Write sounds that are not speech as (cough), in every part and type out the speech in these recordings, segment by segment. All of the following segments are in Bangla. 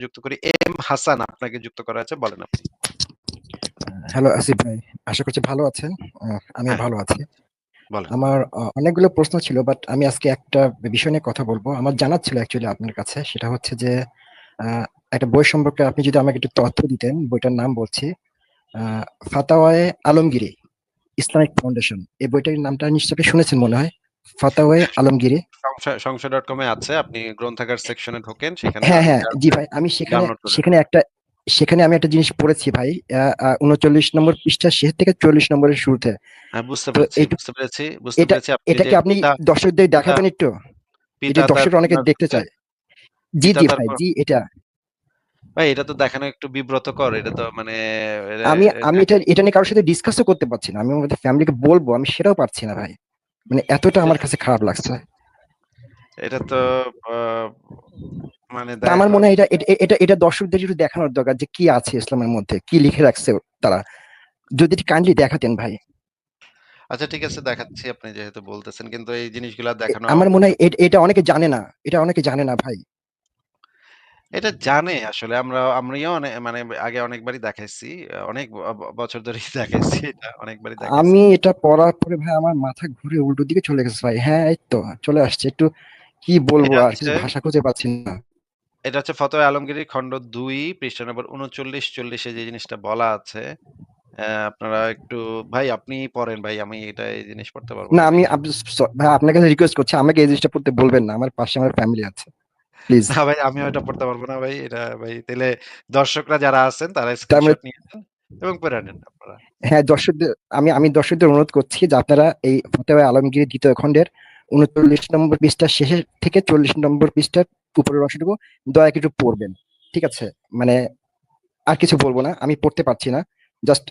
যুক্ত করি। এম হাসান আপনাকে যুক্ত করা আছে বলেন আপনি। হ্যালো আসিফ ভাই। আশা করছি ভালো আছেন। আ আমিও হ্যাঁ। ভালো আছি। আমার অনেকগুলো প্রশ্ন ছিল বাট আমি আজকে একটা বিষয় নিয়ে কথা বলব আমার জানার ছিল অ্যাকচুয়ালি আপনার কাছে। সেটা হচ্ছে যে একটা বই সম্পর্কে আপনি যদি আমাকে একটু তথ্য দিতেন। বইটার নাম বলছি। Fatawa e Alamgiri, Islamic foundation. এই বইটার নামটা নিশ্চয়ই শুনেছেন মনে হয়। ফাতাওয়ায়ে আলমগীরি। সংশয় সংশয়.com এ আছে। আপনি গ্রন্থাগার সেকশনে ঢোকেন সেখানে হ্যাঁ, হ্যাঁ। জি ভাই। আমি সেখানে সেখানে একটা সেখানে আমি একটা জিনিস পড়েছি ভাই। ৩৯ নম্বর পৃষ্ঠার শেষ থেকে ৪০ নম্বরের শুরুতে। হ্যাঁ, বুঝতে পেরেছি, বুঝতে পেরেছি, বুঝতে এটা পেরেছি। এটা কি আপনি দর্শকদের দেখাবেন একটু? এটা তার দর্শকরা অনেকে দেখতে চায়। জি, জি ভাই। জি, এটা। ভাই এটা তো দেখানো একটু বিব্রতকর। এটা তো মানে আমি আমি এটা এটা নিয়ে কারও সাথে ডিসকাসও করতে পারছি না। আমি আমাদের ফ্যামিলিকে বলব, আমি সেটাও পারছি না ভাই। মানে এতটা আমার কাছে খারাপ লাগছে। এটা তো মানে আমার মনে হয় এটা এটা এটা দর্শকদের একটু দেখানোর দরকার যে কি আছে ইসলামের মধ্যে, কি লিখে রাখছে তারা। যদি একটু কাইন্ডলি দেখাতেন ভাই। আচ্ছা ঠিক আছে দেখাচ্ছি আপনি যেহেতু বলতেছেন। কিন্তু এই জিনিসগুলো দেখানো আমার মনে হয় এটা অনেকে জানে না। এটা অনেকে জানে না ভাই। এটা জানে আসলে আমরা আমরাও অনে মানে আগে অনেকবারই দেখাইছি। অনেক ব ব বছর ধরেই (laughs) দেখাইছি এটা অনেকবারই দেখাইছি। আমি এটা পড়ার পরে ভাই আমার মাথা ঘুরে উল্টো দিকে চলে গেছে ভাই। হ্যাঁ, এই তো চলে আসছে। একটু কি বলব এটা আর কিছু হচ্ছে ভাষা খুঁজে পাচ্ছি না। এটা হচ্ছে ফতোয়া আলমগীর খণ্ড ২ পৃষ্ঠা নম্বর ৩৯-৪০ এ যে জিনিসটা বলা আছে। অ্যা আপনারা একটু ভাই আপনি পড়েন ভাই। আমি এটা এই জিনিস পড়তে পারব না না আমি ভাই। আপ স ভাই আপনার কাছে রিকোয়েস্ট করছি। আমাকে এই জিনিসটা পড়তে বলবেন না। আমার পাশে আমার ফ্যামিলি আছে। প্লিজ। না ভাই আমিও এটা পড়তে পারব না ভাই। এটা ভাই তাইলে দর্শকরা যারা আছেন তারা মানে স্ক্রিনশট নিয়ে নেন এবং পড়ে নেন আপনারা। হ্যাঁ, দর্শকদের আমি আমি দর্শকদের অনুরোধ করছি যে আপনারা এই ফতোয়া আলমগীর ২য় খণ্ডের ৩৯ নম্বর পৃষ্ঠার শেষের থেকে ৪০ নম্বর পৃষ্ঠার উপরের অংশটুকু দয়া করে একটু পড়বেন। ঠিক আছে? মানে আর কিছু বলব না। আমি পড়তে পারছি না। জাস্ট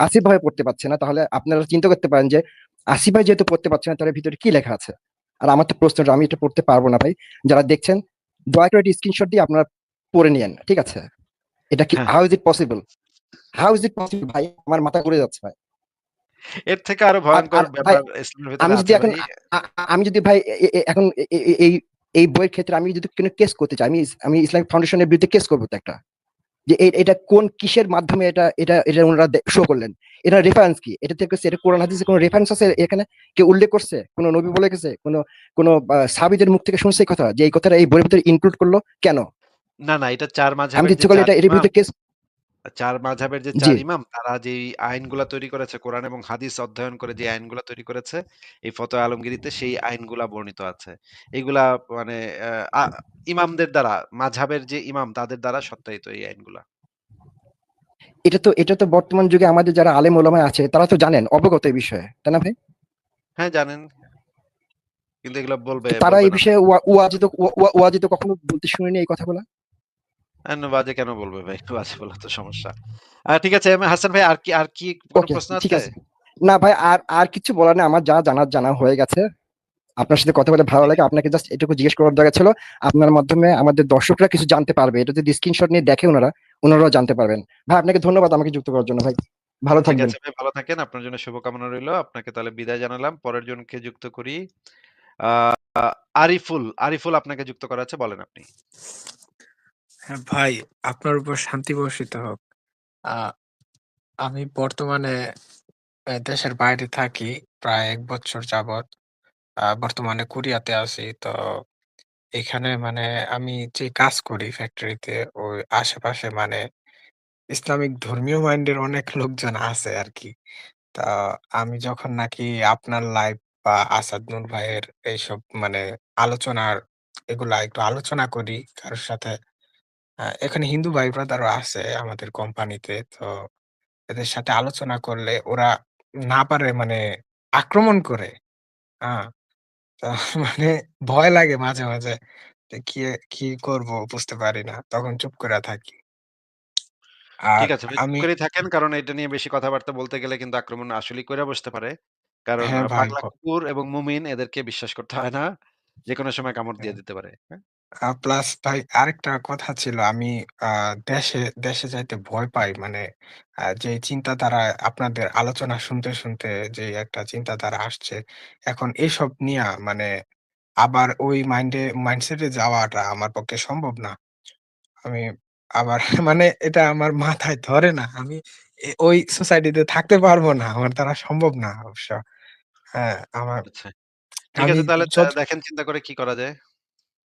আসিফ ভাই পড়তে পারছে না। তাহলে আপনারা চিন্তা করতে পারেন যে আসিফ ভাই যেহেতু পড়তে পারছে না তাহলে ভিতরে কি লেখা আছে? আর আমার তো প্রশ্নটা আমি এটা পড়তে পারব না ভাই। যারা দেখছেন দয়া করে একটা স্ক্রিনশট দিয়ে আপনারা পড়ে নিয়েন। ঠিক আছে? এটা কি। How is it possible? How is it possible ভাই? আমার মাথা ঘুরে যাচ্ছে ভাই। এর থেকে আরও ভয়ঙ্কর ব্যাপার আমি যদি এখন আমি যদি ভাই এখন এই এই বইয়ের ক্ষেত্রে আমি যদি কোনো কেস করতে চাই, আমি আমি ইসলামিক ফাউন্ডেশনের বিরুদ্ধে কেস করব তো একটা। যে এটা কোন কিসের মাধ্যমে এটা এটা এটা ওনারা শো করলেন। এটা রেফারেন্স কি? এটা থেকে এটা কোরআন হাদিসে কোন রেফারেন্স আছে এখানে? কেউ উল্লেখ করছে? কোন নবী বলে গেছে? কোন কোন সাবিদের মুখ থেকে শুনছে এই কথা? যে এই কথাটা এই বইয়ের ভিতরে ইনক্লুড করল কেন? না, না এটা চার মাঝে আমি ইচ্ছে করলে এটা এর ভিতরে কেস ৪ মাযহাবের যে জি। ৪ ইমাম তারা যেই আইনগুলা তৈরি করেছে কোরআন এবং হাদিস অধ্যয়ন করে যে আইনগুলা তৈরি করেছে, এই ফতোয়া আলমগীরিতে সেই আইনগুলা বর্ণিত আছে। এগুলা মানে অ্যা আ ইমামদের দ্বারা মাযহাবের যে ইমাম তাদের দ্বারা সত্যায়িত এই আইনগুলা। এটা তো এটা তো বর্তমান যুগে আমাদের যারা আলেম ওলামা আছে তারা তো জানেন, অবগত এই বিষয়ে। তাই না ভাই? হ্যাঁ, জানেন। কিন্তু এগুলা বলবে তো তারা বলবে এই না। বিষয়ে ওয়া ওয়াজি তো ওয়া ওয়া ওয়াজি কখনো বলতে শুনিনি এই কথাগুলা? বাজে কেন বলবে ভাই? বাজে বলা তো সমস্যা। ঠিক আছে হাসান ভাই আর কি আর কি কোন প্রশ্ন আছে? না ভাই আর আর কিছু বলার নেই। আমার যা জানার জানা হয়ে গেছে। আপনার সাথে কথা বলে ভালো লাগে। আপনাকে জাস্ট এটুকু জিজ্ঞেস করার দরকার ছিল। আপনার মাধ্যমে আমাদের দর্শকরা কিছু জানতে পারবে। এটা যদি স্ক্রিনশট নিয়ে দেখে ওনারা ওনারাও জানতে পারবেন। ভাই আপনাকে ধন্যবাদ আমাকে যুক্ত করার জন্য ভাই। ভালো থাকবেন। ভাই ভালো থাকেন। আপনার জন্য শুভকামনা রইল। আপনাকে তাহলে বিদায় জানালাম। পরের জনকে যুক্ত করি। আরিফুল, আরিফুল আপনাকে যুক্ত করা আছে বলেন আপনি। হ্যাঁ ভাই, আপনার উপর শান্তি বর্ষিত হোক। আ আমি বর্তমানে দেশের বাইরে থাকি প্রায় ১ বছর যাবৎ। বর্তমানে কোরিয়াতে আছি। তো এখানে মানে আমি যে কাজ করি ফ্যাক্টরিতে ওই আশেপাশে মানে ইসলামিক ধর্মীয় মাইন্ডের অনেক লোকজন আছে আরকি। তো আমি যখন নাকি আপনার লাইভ বা আসাদ নূর ভাইয়ের এইসব মানে আলোচনার এগুলা একটু আলোচনা করি কারও সাথে। এখানে হিন্দু ভাই ব্রাদারও আছে আমাদের কোম্পানিতে। তো এদের সাথে আলোচনা করলে ওরা না পারে মানে আক্রমণ করে। আ তো (laughs) মানে ভয় লাগে মাঝে, মাঝে যে কি কি করব বুঝতে পারি না। তখন চুপ করে থাকি। আর ঠিক আছে ভাই চুপ আমি করেই থাকেন। কারণ এটা নিয়ে বেশি কথাবার্তা বলতে গেলে কিন্তু আক্রমণ আসলেই কইরা বসতে পারে। কারণ হ্যাঁ আ ভাই পাগলা কুকুর এবং মুমিন এদেরকে বিশ্বাস করতে হয় না। যেকোনো সময় কামড় দিয়ে হ্যাঁ। দিতে পারে। হ্যাঁ? আ প্লাস ভাই আরেকটা কথা ছিল আমি আ দেশে দেশে যাইতে ভয় পাই। মানে আ যে চিন্তাধারা আপনাদের আলোচনা শুনতে, শুনতে যে একটা চিন্তাধারা আসছে। এখন এসব নিয়া মানে আবার ওই মাইন্ডে মাইন্ডসেট এ যাওয়াটা আমার পক্ষে সম্ভব না। আমি আবার (laughs) মানে এটা আমার মাথায় ধরে না। আমি এ ওই সোসাইটিতে থাকতে পারব না। আমার দ্বারা সম্ভব না অবশ্য। হ্যাঁ, আমার আচ্ছা। ঠিক আমি আছে তাহলে যত দেখেন চিন্তা করে কি করা যায়।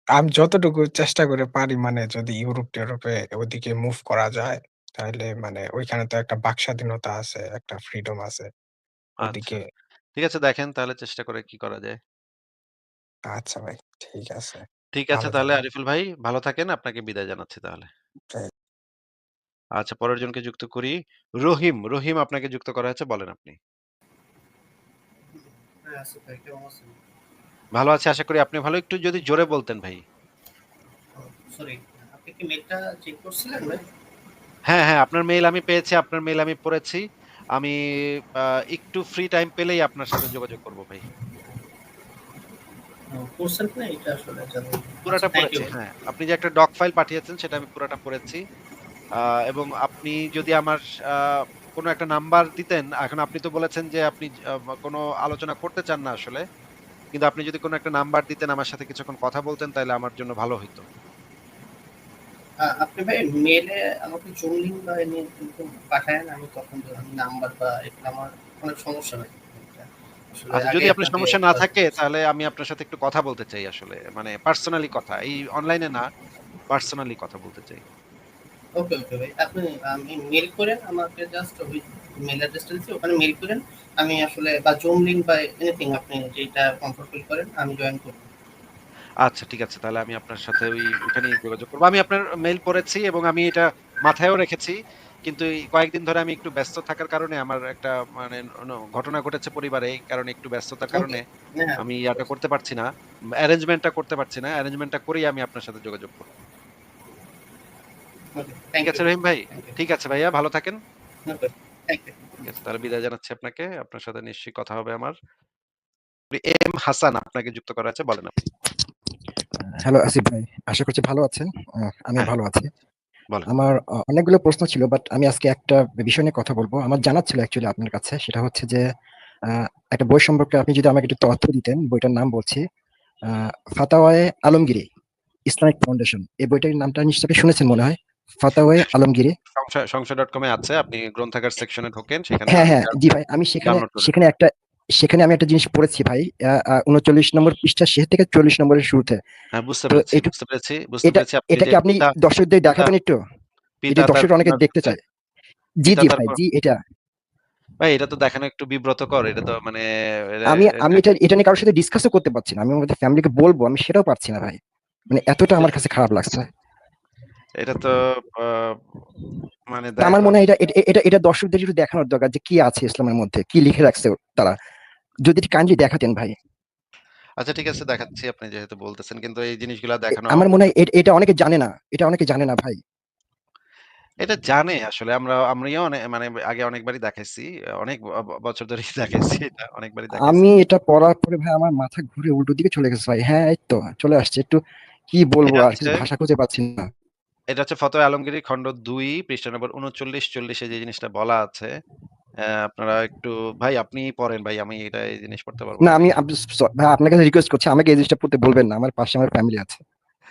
আমি যতটুকু চেষ্টা করে পারি মানে যদি ইউরোপ-টিউরোপে ওদিকে মুভ করা যায়, তাইলে মানে ওইখানে তো একটা বাক স্বাধীনতা আছে, একটা ফ্রিডম আছে। আচ্ছা। ওদিকে ঠিক আছে দেখেন তাহলে চেষ্টা করে কি করা যায়। আচ্ছা ভাই, ঠিক আছে। ঠিক আছে ভালো তাহলে থাকবেন। আরিফুল ভাই ভালো থাকেন। আপনাকে বিদায় জানাচ্ছি তাহলে। জি। আচ্ছা পরের জনকে যুক্ত করি। রহিম, রহিম আপনাকে যুক্ত করা হয়েছে বলেন আপনি। হ্যাঁ, আসিফ ভাই কেমন আছেন? ভালো আছি আশা করি আপনি ভালো। একটু যদি জোরে বলতেন ভাই। সরি, আপনি কি মেইলটা চেক করছিলেন ভাই? হ্যাঁ, হ্যাঁ আপনার মেইল আমি পেয়েছি, আপনার মেইল আমি পড়েছি। আমি একটু ফ্রি টাইম পেলেই আপনার সাথে যোগাযোগ করব ভাই। পুরাটা পড়েছি হ্যাঁ। আপনি যে একটা ডক ফাইল পাঠিয়েছেন সেটা আমি পুরাটা পড়েছি। এবং আপনি যদি আমার কোনো একটা নাম্বার দিতেন, এখন আপনি তো বলেছেন যে আপনি কোনো আলোচনা করতে চান না আসলে। কিন্তু আপনি যদি কোন একটা নাম্বার দিতেন আমার সাথে কিছুক্ষণ কথা বলতেন তাইলে আমার জন্য ভালো হইতো। আপনি ভাই মেইলে আমাকে জুম লিংক বা পাঠায়েন আমি তখন নাম্বার বা এগুলো আমার অনেক সমস্যা হয়। আচ্ছা যদি আপনার সমস্যা না থাকে তাহলে আমি আপনার সাথে একটু কথা বলতে চাই আসলে। মানে পার্সোনালি কথা। এই অনলাইনে না, পার্সোনালি কথা বলতে চাই। ওকে, ওকে ভাই। আপনি আমি মেইল করেন আমাকে জাস্ট ওই মেইল অ্যাড্রেসটা দিচ্ছি ওখানে মেইল করেন। আমি আসলে বা জুম লিংক বা এনিথিং আপনি যেটা কমফোর্টেবল করেন আমি জয়েন করব। আচ্ছা ঠিক আছে। তাহলে আমি আপনার সাথে ওই ওখানেই যোগাযোগ করব। আমি আপনার মেইল পড়েছি এবং আমি এটা মাথায়ও রেখেছি। কিন্তু কয়েকদিন ধরে আমি একটু ব্যস্ত থাকার কারণে আমার একটা মানে ঘটনা ঘটেছে পরিবারে। এই কারণে একটু ব্যস্ততার কারণে হ্যাঁ, আমি ইয়াটা করতে পারছি না। অ্যারেঞ্জমেন্টটা করতে পারছি না। অ্যারেঞ্জমেন্টটা করেই আমি আপনার সাথে যোগাযোগ করব। ওকে। ঠিক থ্যাংক আছে ইউ। রহিম ভাই? ঠিক আছে ভাইয়া ভালো থাকেন। ঠিক আছে। তাহলে বিদায় জানাচ্ছি আপনাকে। আপনার সাথে নিশ্চয়ই কথা হবে আমার। এম হাসান আপনাকে যুক্ত করা আছে বলেন আপনি। হ্যালো আসিফ ভাই। আশা করছি ভালো আছেন। আমি ভালো আছি। আমার অনেকগুলো প্রশ্ন ছিল বাট আমি আজকে একটা বিষয় নিয়ে কথা বলব আমার জানার ছিল অ্যাকচুয়ালি আপনার কাছে। সেটা হচ্ছে যে একটা বই সম্পর্কে আপনি যদি আমাকে একটু তথ্য দিতেন। বইটার নাম বলছি ফাতাওয়ায়ে আলমগীরি ইসলামিক ফাউন্ডেশন। এই বইটার নামটা নিশ্চয়ই শুনেছেন মনে হয়। ফাতাওয়ায়ে আলমগীরি। সংশয় সংশয়.com এ আছে। আপনি গ্রন্থাগার সেকশনে ঢোকেন সেখানে হ্যাঁ, হ্যাঁ। জি ভাই। আমি সেখানে সেখানে একটা সেখানে আমি একটা জিনিস পড়েছি ভাই। ৩৯ নম্বর শেষ থেকে ৪০ নম্বরের শুরুতে। হ্যাঁ বুঝতে পেরেছি, বুঝতে পেরেছি, বুঝতে পেরেছি। এটা কি আপনি দর্শকদের দেখাবেন একটু? এটা তার অনেকে দেখতে চায়। জি, জি ভাই। জি এটা। ভাই এটা তো দেখানো একটু বিব্রতকর। এটা তো মানে আমি আমি এটা এটা নিয়ে কারও সাথে ডিসকাসও করতে পারছি না। আমি আমাদের ফ্যামিলিকে বলব আমি সেটাও পারছি না ভাই। মানে এতটা আমার কাছে খারাপ লাগছে। এটা তো মানে আমার মনে হয় এটা এটা এটা দর্শকদের একটু দেখানোর দরকার যে কি আছে ইসলামের মধ্যে, কি লিখে রাখছে তারা। যদি কাইন্ডলি দেখাতেন ভাই। আচ্ছা ঠিক আছে দেখাচ্ছি আপনি যেহেতু বলতেছেন। কিন্তু এই জিনিসগুলা দেখানো আমার মনে হয় এটা অনেকে জানে না। এটা অনেকে জানে না ভাই। এটা জানে আসলে আমরা আমরাও মানে আগে অনেকবারই দেখাইছি। অনেক বছর ধরেই (laughs) দেখাইছি এটা অনেকবারই। আমি এটা পড়ার পরে ভাই আমার মাথা ঘুরে উল্টো দিকে চলে গেছে ভাই। হ্যাঁ, এই তো চলে আসছে। একটু কি বলব আর ভাষা খুঁজে পাচ্ছি না। এটা হচ্ছে ফতোয়া আলমগীরি খন্ড ২ পৃষ্ঠা নম্বর উনচল্লিশ চল্লিশে যে জিনিসটা বলা আছে। আপনারা একটু ভাই আপনি পড়েন ভাই। আমি এটা এই জিনিস পড়তে পারব না আমি ভাই। আপনার কাছে রিকোয়েস্ট করছি। আমাকে এই জিনিসটা পড়তে বলবেন না। আমার পাশে আমার ফ্যামিলি আছে।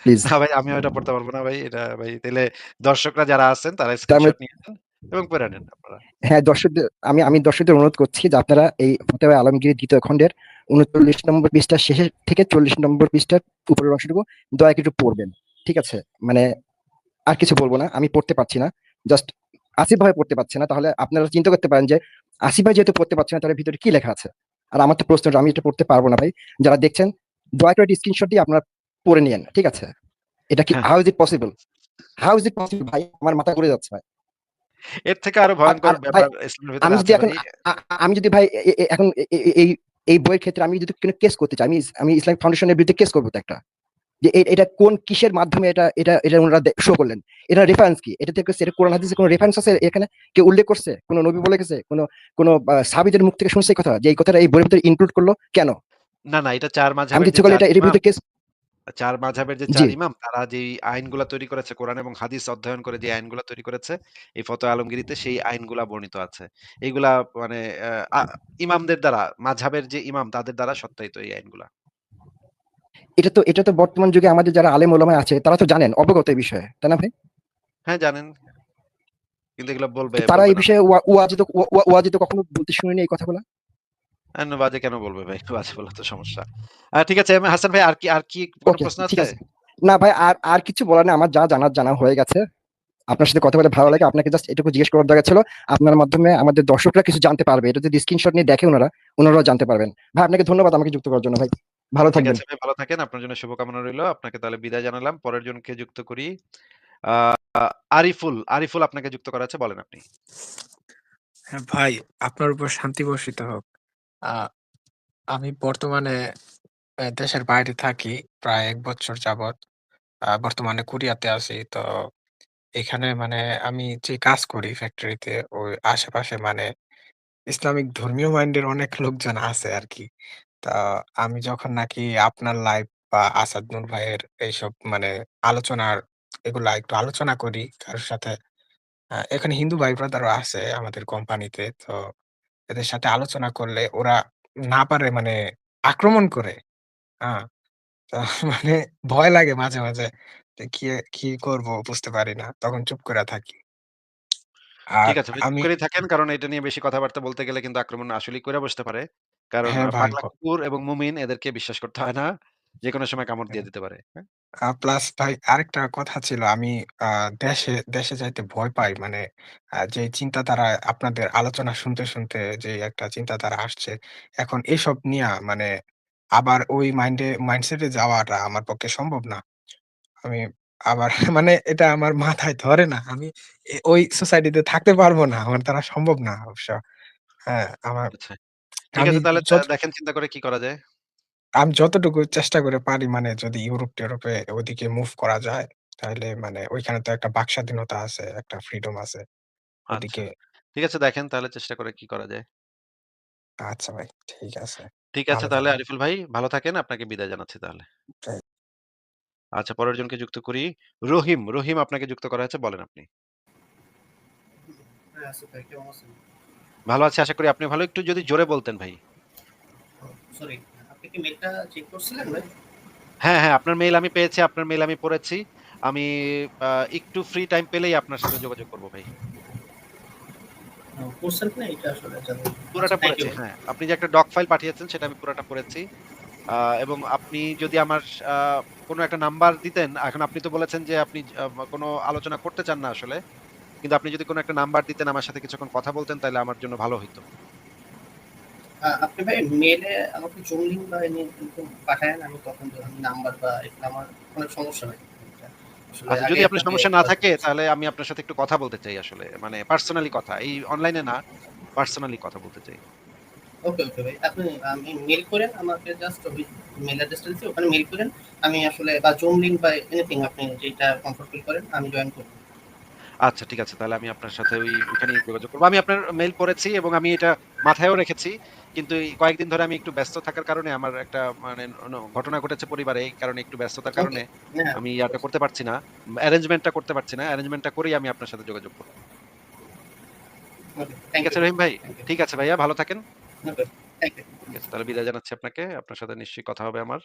প্লিজ। না ভাই আমিও এটা পড়তে পারব না ভাই। এটা ভাই তাইলে দর্শকরা যারা আছেন তারা স্ক্রিনশট নিয়ে নেন এবং পড়ে নেন আপনারা। হ্যাঁ, দর্শকদের আমি আমি দর্শকদের অনুরোধ করছি যে আপনারা এই ফতোয়া আলমগীর ২য় খণ্ডের ৩৯ নম্বর পৃষ্ঠার শেষের থেকে ৪০ নম্বর পৃষ্ঠার উপরের অংশটুকু দয়া একটু পড়বেন। ঠিক আছে? মানে আর কিছু বলব না। আমি পড়তে পারছি না। জাস্ট আসিফ ভাই পড়তে পারছে না। তাহলে আপনারা চিন্তা করতে পারেন যে আসিফ ভাই যেহেতু পড়তে পারছে না তাহলে ভিতরে কি লেখা আছে? আর আমার তো প্রশ্নটা আমি এটা পড়তে পারব না ভাই। যারা দেখছেন দয়া করে স্ক্রিনশট দিয়ে আপনারা পড়ে নিয়েন। ঠিক আছে? এটা কি। How is it possible? How is it possible ভাই? আমার মাথা ঘুরে যাচ্ছে ভাই। এর থেকে আরও ভয়ঙ্কর ব্যাপার আমি যদি এখন আমি যদি ভাই এখন এই এই বইয়ের ক্ষেত্রে আমি যদি কোনো কেস করতে চাই, আমি আমি ইসলামিক ফাউন্ডেশনের বিরুদ্ধে কেস করব তো একটা। যে এটা কোন কিসের মাধ্যমে এটা এটা এটা উনারা দে শো করলেন। এটার রেফারেন্স কি? এটা থেকে এটা কোরআন হাদিসে কোনো রেফারেন্স আছে এখানে? কেউ উল্লেখ করছে? কোন নবী বলে গেছে? কোন কোন আ সাহাবীদের মুখ থেকে শুনছে কথা? যে এই কথাটা এই বইয়ের ভিতরে ইনক্লুড করল কেন? না, না এটা ৪ আমি মাযহাবের তো যে ইচ্ছে করলে ৪ এটা এর বিরুদ্ধে কেস ৪ মাযহাবের যে। ৪ ইমাম তারা যেই আইনগুলা তৈরি করেছে কোরআন এবং হাদিস অধ্যয়ন করে যে আইনগুলা তৈরি করেছে এই ফতোয়া আলমগিরিতে সেই আইনগুলা বর্ণিত আছে। এগুলা মানে ইমামদের দ্বারা মাযহাবের যে ইমাম তাদের দ্বারা সত্যায়িত এই আইনগুলা। এটা তো এটা তো বর্তমান যুগে আমাদের যারা আলেম ওলামা আছে তারা তো জানেন, অবগত এই বিষয়ে। তাই না ভাই? হ্যাঁ, জানেন। কিন্তু এগুলো বলবে তারা এই বিষয়ে ওয়া ওয়াজি তো ওয়া ওয়া ওয়াজি তো কখনো বলতে শুনিনি এই কথাগুলা? আ বাজে কেন বলবে ভাই? বাজে বললে তো সমস্যা। আ ঠিক আছে হাসান ভাই আর কি আর কি কোন প্রশ্ন আছে? না ভাই আর আর কিছু বলার নেই। আমার যা জানার জানা হয়ে গেছে। আপনার সাথে কথা বলে ভালো লাগে। আপনাকে জাস্ট এটুকু জিজ্ঞেস করার দরকার ছিল। আপনার মাধ্যমে আমাদের দর্শকরা কিছু জানতে পারবে। এটা যদি স্ক্রিনশট নিয়ে দেখে ওনারা উনারাও জানতে পারবেন। ভাই আপনাকে ধন্যবাদ আমাকে যুক্ত করার জন্য ভাই। ভালো ঠিক থাকবেন। আছে ভালো থাকেন। আপনার জন্য শুভকামনা রইল। আপনাকে তাহলে বিদায় জানালাম। পরের জনকে যুক্ত করি। আরিফুল, আরিফুল আপনাকে যুক্ত করা আছে বলেন আপনি। হ্যাঁ, ভাই আপনার উপর শান্তি বর্ষিত হোক। আমি বর্তমানে দেশের বাইরে থাকি প্রায় এক বছর যাবৎ। আ বর্তমানে কোরিয়াতে আছি। তো এখানে মানে আমি যে কাজ করি ফ্যাক্টরিতে ওই আশেপাশে মানে ইসলামিক ধর্মীয় মাইন্ডের অনেক লোকজন আছে আরকি। তা আমি যখন নাকি আপনার লাইভ বা আসাদ নূর ভাইয়ের এইসব মানে আলোচনার এগুলা একটু আলোচনা করি কারও সাথে। আ এখানে হিন্দু ভাই ব্রাদারও আছে আমাদের কোম্পানিতে। তো এদের সাথে আলোচনা করলে ওরা না পারে মানে আক্রমণ করে। আ তো (laughs) মানে ভয় লাগে মাঝে, মাঝে যে কি কি করব বুঝতে পারি না। তখন চুপ করে থাকি। আর ঠিক আছে চুপ আমি করেই থাকেন। কারণ এটা নিয়ে বেশি কথাবার্তা বলতে গেলে কিন্তু আক্রমণ আসলেই কইরা বসতে পারে। কারণ হ্যাঁ আ ভাই, পাগলা কুকুর এবং মুমিন এদেরকে বিশ্বাস করতে হয় না। যেকোনো সময় কামড় দিয়ে হ্যাঁ। দিতে পারে। হ্যাঁ? আ প্লাস ভাই আরেকটা কথা ছিল আমি আ দেশে দেশে যাইতে ভয় পাই। মানে আ যে চিন্তাধারা আপনাদের আলোচনা শুনতে, শুনতে যে একটা চিন্তাধারা আসছে। এখন এসব নিয়া মানে আবার ওই মাইন্ডে মাইন্ডসেট এ যাওয়াটা আমার পক্ষে সম্ভব না। আমি আবার (laughs) মানে এটা আমার মাথায় ধরে না। আমি এ ওই সোসাইটিতে থাকতে পারব না। আমার দ্বারা সম্ভব না অবশ্য। হ্যাঁ, আমার আচ্ছা। ঠিক আমি আছে তাহলে যত দেখেন চিন্তা করে কি করা যায়। আমি যতটুকু চেষ্টা করে পারি মানে যদি ইউরোপ-টিউরোপে ওদিকে মুভ করা যায়, তাইলে মানে ওইখানে তো একটা বাক স্বাধীনতা আছে, একটা ফ্রিডম আছে। আচ্ছা। ওদিকে ঠিক আছে দেখেন তাহলে চেষ্টা করে কি করা যায়। আচ্ছা ভাই, ঠিক আছে। ঠিক আছে ভালো তাহলে থাকবেন। আরিফুল ভাই ভালো থাকেন। আপনাকে বিদায় জানাচ্ছি তাহলে। জি। আচ্ছা পরের জনকে যুক্ত করি। রহিম, রহিম আপনাকে যুক্ত করা হয়েছে বলেন আপনি। হ্যাঁ, আসিফ ভাই কেমন আছেন? ভালো আছি আশা করি আপনি ভালো। একটু যদি জোরে বলতেন ভাই। সরি, আপনি কি মেইলটা চেক করছিলেন ভাই? হ্যাঁ, হ্যাঁ আপনার মেইল আমি পেয়েছি। আপনার মেইল আমি পড়েছি। আমি একটু ফ্রি টাইম পেলেই আপনার সাথে যোগাযোগ করব ভাই। পুরাটা পড়েছি হ্যাঁ। আপনি যে একটা ডক ফাইল পাঠিয়েছেন সেটা আমি পুরোটা পড়েছি। এবং আপনি যদি আমার কোনো একটা নাম্বার দিতেন, এখন আপনি তো বলেছেন যে আপনি কোনো আলোচনা করতে চান না আসলে। কিন্তু আপনি যদি কোনো একটা নাম্বার দিতেন আমার সাথে কিছুক্ষণ কথা বলতেন তাহলে আমার জন্য ভালো হইতো। আ আপনি ভাই মেলে আমাকে জুম লিংক বা এনে পাঠায়েন। আমি তখন নাম্বার বা এগুলো আমার অনেক সমস্যা হয়। এটা আসলে আচ্ছা যদি আপনার সমস্যা না থাকে তাহলে আমি আপনার সাথে একটু কথা বলতে চাই আসলে। মানে পার্সোনালি কথা। এই অনলাইনে না, পার্সোনালি কথা বলতে চাই। ওকে, ওকে ভাই। আপনি আমি মেইল করেন আমাকে জাস্ট ওই মেইল অ্যাড্রেসটা দিচ্ছি ওখানে মেইল করেন। আমি আসলে বা জুম লিংক বা এনিথিং আপনি যেটা কমফোর্ট ফিল করেন আমি জয়েন করব। আচ্ছা ঠিক আছে। তাহলে আমি আপনার সাথে ওই ওখানেই যোগাযোগ করব। আমি আপনার মেইল পড়েছি এবং আমি এটা মাথায়ও রেখেছি। কিন্তু কয়েকদিন ধরে আমি একটু ব্যস্ত থাকার কারণে আমার একটা মানে ঘটনা ঘটেছে পরিবারে। এই কারণে একটু ব্যস্ততার কারণে আমি ইয়াটা করতে পারছি না। অ্যারেঞ্জমেন্টটা করতে পারছি না। অ্যারেঞ্জমেন্টটা করেই আমি আপনার সাথে যোগাযোগ করব। ঠিক আছে। রহিম ভাই? ঠিক আছে ভাইয়া ভালো থাকেন। ঠিক আছে। তাহলে বিদায় জানাচ্ছি আপনাকে। আপনার সাথে নিশ্চয়ই কথা হবে আমার।